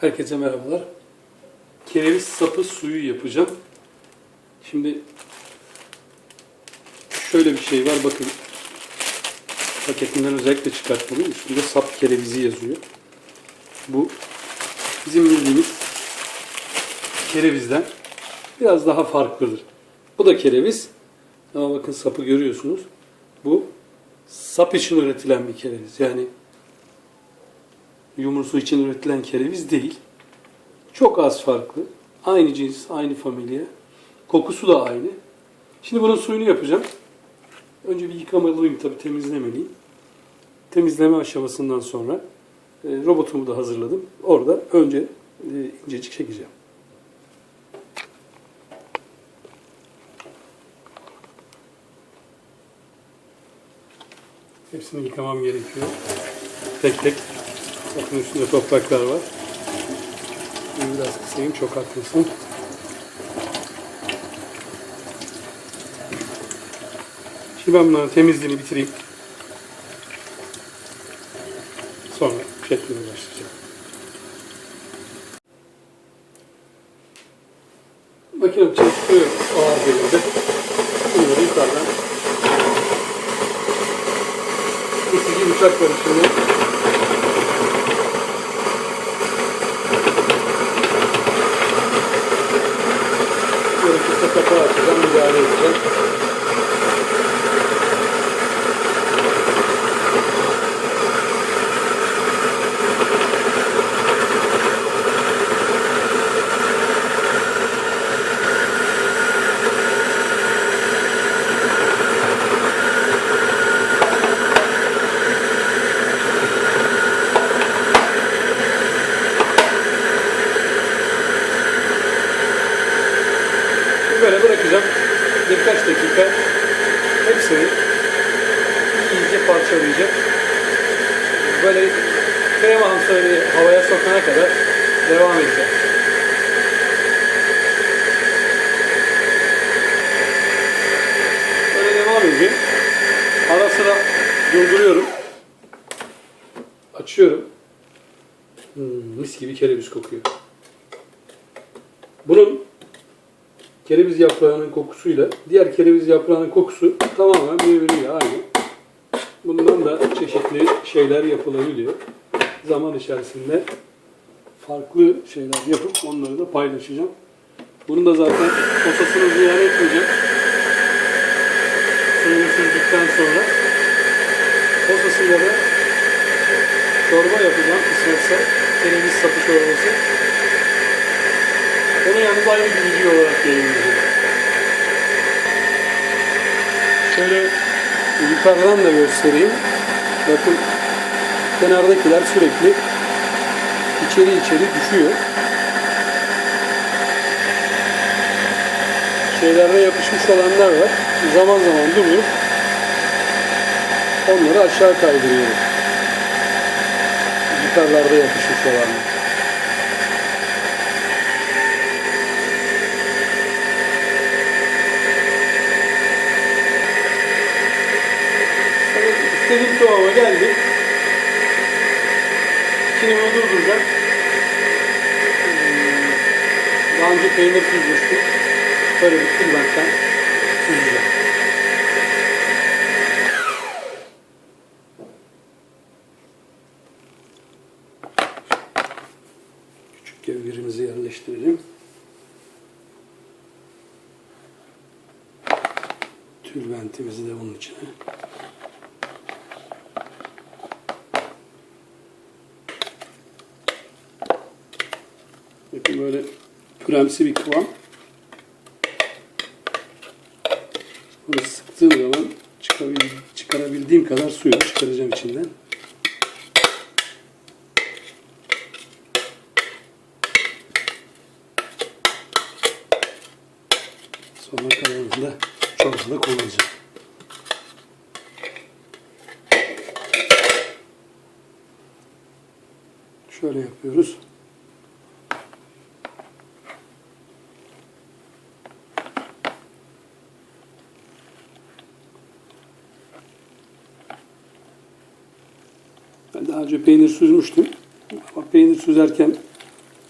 Herkese merhabalar. Kereviz sapı suyu yapacağım. Şimdi şöyle bir şey var bakın. Paketinden özellikle çıkartmalıyım. Üstünde sap kerevizi yazıyor. Bu bizim bildiğimiz kerevizden biraz daha farklıdır. Bu da kereviz. Ama bakın sapı görüyorsunuz. Bu sap için üretilen bir kereviz. Yani yumursu için üretilen kereviz değil. Çok az farklı. Aynı cins, aynı familya. Kokusu da aynı. Şimdi bunun suyunu yapacağım. Önce bir yıkamalıyım tabii temizlemeliyim. Temizleme aşamasından sonra e, robotumu da hazırladım. Orada önce e, incecik çekeceğim. Hepsini yıkamam gerekiyor. Tek tek. Bakın üstünde topraklar var. Biraz kısayım çok akmasın. Şimdi ben bunların temizliğini bitireyim. Sonra şekline başlayacağım. Makinem çalışıyor ağır belirde. Bunları yukarıdan kesici bıçak var içinde. Gerekirse kapağı açacağım, müdahale edeceğim. Şimdi böyle bırakacağım. Birkaç dakika hepsini iyice parçalayacak. Böyle krema hamsarını havaya sokana kadar devam edeceğim. Böyle devam edeceğim. Ara sıra durduruyorum. Açıyorum. Hmm, mis gibi kereviz kokuyor. Bunun kereviz yaprağının kokusuyla diğer kereviz yaprağının kokusu tamamen birbiriyle aynı. Bundan da çeşitli şeyler yapılabiliyor. Zaman içerisinde farklı şeyler yapıp onları da paylaşacağım. Bunun da zaten posasını ziyan etmeyeceğim. Suyunu süzdükten sonra posasıyla da çorba yapacağım kısmetse kereviz sapı çorbası. Onu yalnız ayrı bir video olarak yayınlayacağım. Şöyle yukarıdan da göstereyim. Bakın kenardakiler sürekli içeri içeri düşüyor. Şeylerde yapışmış olanlar var. Zaman zaman duruyor. Onları aşağı kaydırıyorum. Yukarılarda yapışmış olanlar. Evet, istediğim kıvama geldi. Kinemi durduracağım. Hmm, Daha önce peynir süzmüştüm. Böyle bir tülbentten süzeceğim. Küçük gevgirimizi yerleştirelim. Tülbentimizi de bunun içine. Bakın böyle püremsi bir kıvam. Bunu sıktığım zaman çıkarabildiğim kadar suyu çıkaracağım içinden. Sonra kalanını da çorbada kullanacağım. Şöyle yapıyoruz. Daha önce peynir süzmüştüm. Ama peynir süzerken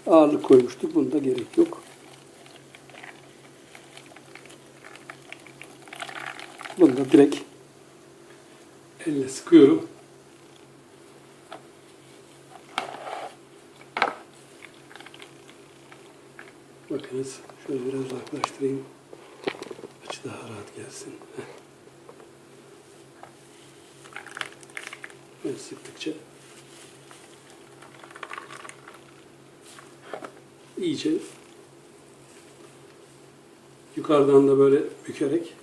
ağırlık koymuştuk. Bunda gerek yok. Bunu da direkt elle sıkıyorum. Bakınız şöyle biraz uzaklaştırayım. Açı daha rahat gelsin. Heh. Ben sıktıkça. İyice yukarıdan da böyle bükerek.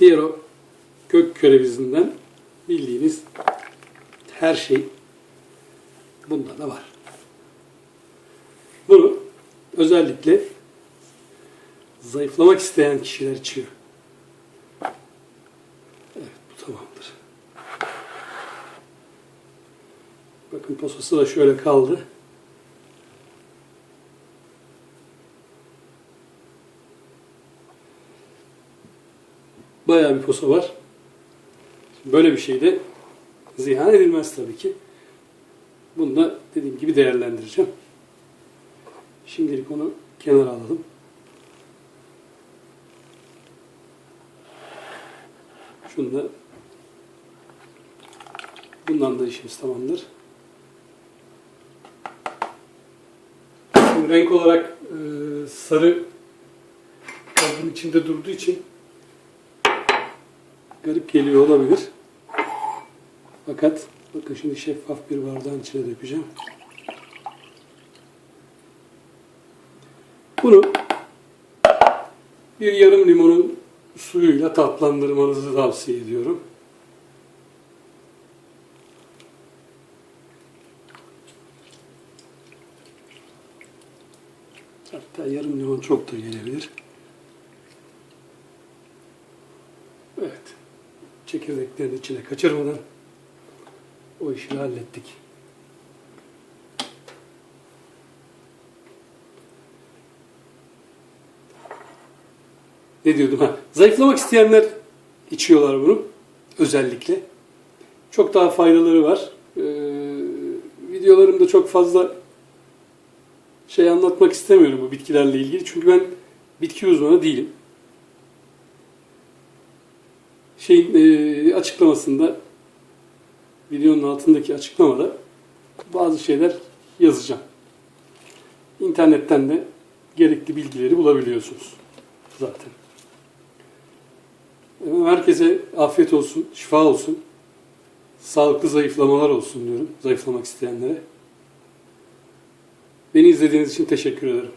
Diğer o kök körevizinden bildiğiniz her şey bunda da var. Bunu özellikle zayıflamak isteyen kişiler içiyor. Evet bu tamamdır. Bakın posası da şöyle kaldı. Bayağı bir posa var. Böyle bir şey de ziyan edilmez tabii ki. Bunu da dediğim gibi değerlendireceğim. Şimdilik onu kenara alalım. Şunu da bundan da işimiz tamamdır. Şimdi renk olarak e, sarı kabın içinde durduğu için garip geliyor olabilir. Fakat bakın şimdi şeffaf bir bardağın içine dökeceğim. Bunu bir yarım limonun suyuyla tatlandırmanızı tavsiye ediyorum. Hatta yarım limon çok da gelebilir. Evet. Çekirdeklerin içine kaçırmadan o işi hallettik. Ne diyordum ha? Zayıflamak isteyenler içiyorlar bunu. Özellikle. Çok daha faydaları var. Ee, videolarımda çok fazla şey anlatmak istemiyorum bu bitkilerle ilgili. Çünkü ben bitki uzmanı değilim. Şeyin e, açıklamasında videonun altındaki açıklamada bazı şeyler yazacağım. İnternetten de gerekli bilgileri bulabiliyorsunuz zaten. Herkese afiyet olsun, şifa olsun. Sağlıklı zayıflamalar olsun diyorum zayıflamak isteyenlere. Beni izlediğiniz için teşekkür ederim.